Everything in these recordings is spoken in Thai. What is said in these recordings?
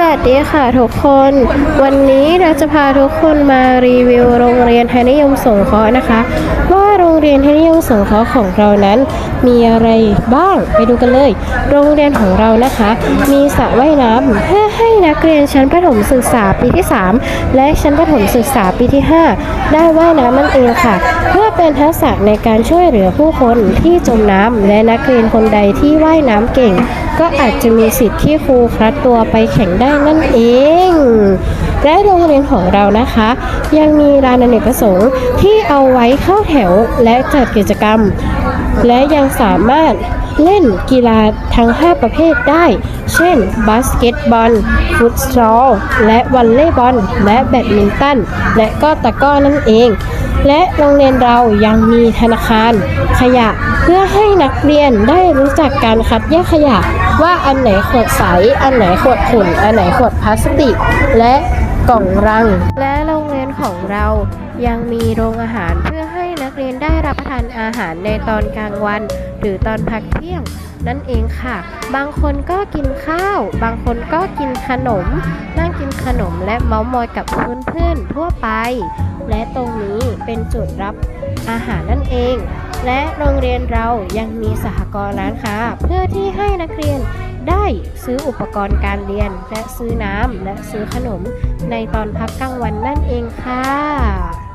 สวัสดีค่ะทุกคน วันนี้เราจะพาทุกคนมารีวิวโรงเรียนไทยนิยมสงเคราะห์นะคะ ว่าโรงเรียนไทยนิยมสงเคราะห์ของเรานั้น มีอะไรบ้างไปดูกันเลย โรงเรียนของเรานะคะ มีสระว่ายน้ำเพื่อ ให้นักเรียนชั้นประถมศึกษาปีที่ 3 และชั้นประถมศึกษาปีที่ 5 ได้ว่ายน้ำนั่นเองค่ะ เพื่อเป็นทักษะในการช่วยเหลือผู้คนที่จมน้ำและนักเรียนคนใดที่ว่ายน้ำเก่ง ก็อาจจะมีสิทธิ์ที่ครูคัดตัวไปแข่งได้นั่นเองและโรงเรียนของเรานะคะ ยังมีลานอเนกประสงค์ที่เอาไว้เข้าแถวและจัดกิจกรรม และยังสามารถ เล่นกีฬาทั้ง 5 ประเภทได้ เช่น บาสเกตบอล ฟุตซอล และวอลเลย์บอล และแบดมินตัน และก็ตะก้อนั่นเอง และโรงเรียนเรายังมีธนาคาร ขยะเพื่อให้นักเรียนได้รู้จักการคัดแยกขยะ ว่าอันไหนขวดใส อันไหนขวดขุ่น อันไหนขวดพลาสติก และกล่องรัง และโรง นของเรา ยังมีโรงอาหารเพื่อให้นักเรียนได้รับประทานอาหารในตอนกลางวัน หรือตอนพักเที่ยง นั่นเองค่ะ บางคนก็กินข้าว บางคนก็กินขนม นั่งกินขนมและเมาส์มอยกับเพื่อนๆทั่วไป และตรงนี้เป็นจุดรับอาหารนั่นเอง และโรงเรียนเรายังมีสหกรณ์ร้านค้าเพื่อที่ให้นักเรียน ได้ซื้ออุปกรณ์การเรียน และซื้อน้ำและซื้อขนมในตอนพักกลางวันนั่นเองค่ะ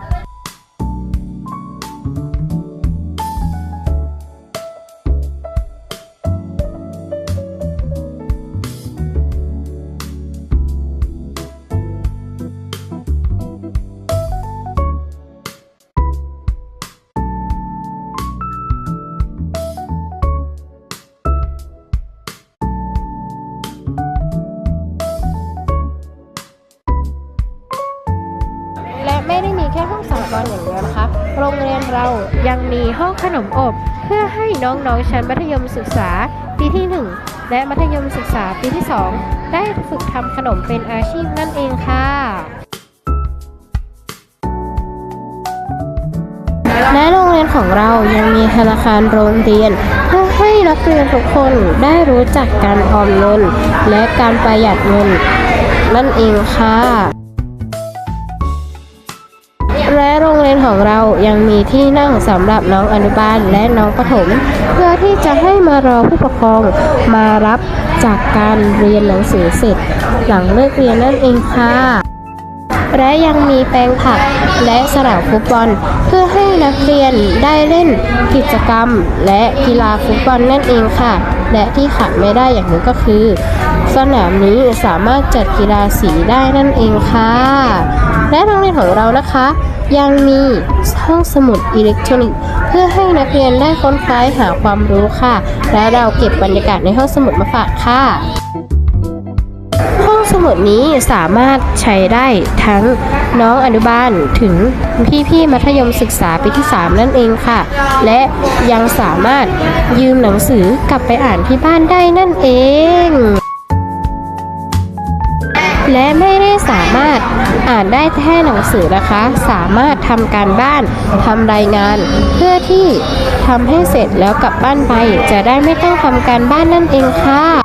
ไม่ได้มีแค่ห้องสหกรณ์อย่างเดียวนะคะ โรงเรียนเรายังมีห้องขนมอบ เพื่อให้น้องๆชั้นมัธยมศึกษาปีที่ 1 และมัธยมศึกษาปีที่ 2 ได้ฝึกทำขนมเป็นอาชีพนั่นเองค่ะและโรงเรียนของเรายังมีธนาคารโรงเรียน เพื่อให้นักเรียนทุกคนได้รู้จักการออมเงินและการประหยัดเงินนั่นเองค่ะ และโรงเรียนของเรายังมีที่นั่งสำหรับน้องอนุบาลและน้องประถม เพื่อที่จะให้มารอผู้ปกครองมารับจากการเรียนหนังสือเสร็จ หลังเลิกเรียนนั่นเองค่ะและยังมีแปลงผักและสนามฟุตบอล เพื่อให้นักเรียนได้เล่นกิจกรรม และกีฬาฟุตบอลนั่นเองค่ะ และที่ขาดไม่ได้อย่างหนึ่งก็คือ สนามนี้สามารถจัดกีฬาสีได้นั่นเองค่ะ และโรงเรียนของเรานะคะ ยังมีห้องสมุดอิเล็กทรอนิกส์เพื่อให้นักเรียนได้ค้นคว้าหาความรู้ค่ะ และเราเก็บบรรยากาศในห้องสมุดมาฝากค่ะ ห้องสมุดนี้สามารถใช้ได้ทั้งน้องอนุบาลถึงพี่ๆมัธยมศึกษาปีที่ 3 นั่นเองค่ะ และยังสามารถยืมหนังสือกลับไปอ่านที่บ้านได้นั่นเอง และไม่ได้สามารถอ่านได้แค่หนังสือนะคะ สามารถทำการบ้านทำรายงาน เพื่อที่ทำให้เสร็จแล้วกลับบ้านไป จะได้ไม่ต้องทำการบ้านนั่นเองค่ะ